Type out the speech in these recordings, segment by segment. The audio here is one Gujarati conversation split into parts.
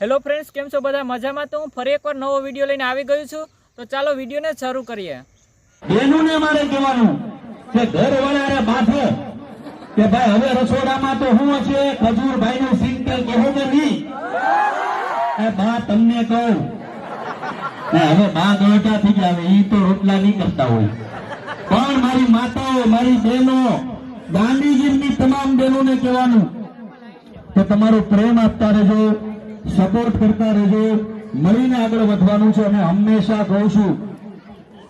હેલો ફ્રેન્ડ્સ કેમ છો બધા? મજામાં તો હું ફરી એકવાર નવો વીડિયો લઈને આવી ગયું છું. તો ચાલો વિડીયોને શરૂ કરીએ. બેનુને મારે કહેવાનું કે ઘર બાંધો કે ભાઈ, હવે રસોડામાં તો હું છે ખજૂરભાઈ નું સિંગલ કહો કે નહીં? એ બા, તમને કહું. હવે બા ગોટા થઈ ગયા એ તો રોટલા નહીં કરતા હોય. પણ મારી માતાઓ, મારી બહેનો, ગાંધીજીની તમામ બહેનોને કહેવાનું કે તમારો પ્રેમ આપતા રહેજો. સપોર્ટ કરતા રહેજો. મળીને આગળ વધવાનું છે અને હંમેશા કહું છું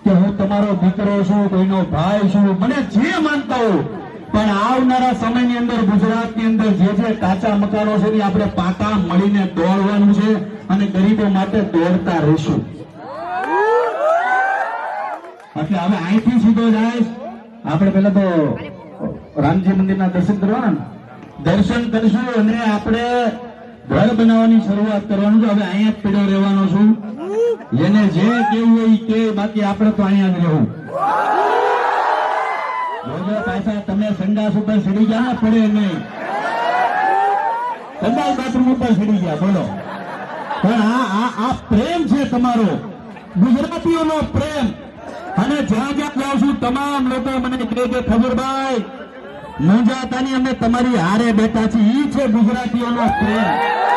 કે હું તમારો દીકરો છું કોઈનો ભાઈ છું. મને જે માનતા હો પણ આવનારા સમયની અંદર, ગુજરાતની અંદર જે જે કાચા મકાનો છે એ આપણે પાકા મળીને દોડવાનું છે અને ગરીબો માટે દોડતા રહીશું. એટલે હવે અહીંથી સીધો જાય. આપણે પેલા તો રામજી મંદિરના દર્શન કરવાના દર્શન કરીશું અને આપણે ઘર બનાવવાની શરૂઆત કરવાનું છે. હવે અહીંયા જ પીડો રહેવાનો છું. એને જે કેવું હોય કે, બાકી આપણે તો અહીંયા જ રહેવું. પાછા, તમે સંડાસ ઉપર સડી ગયા, પડે નહીં. સંડાસ બાથરૂમ ઉપર સડી ગયા, બોલો. પણ આ પ્રેમ છે તમારો. ગુજરાતીઓનો પ્રેમ. અને જ્યાં જ્યાં જાઉં છું, તમામ લોકો મને કહે કે, ખબરભાઈ મુંજાતાની અમે તમારી હારે બેઠા છીએ. ઈ છે ગુજરાતીઓનો પ્રેમ.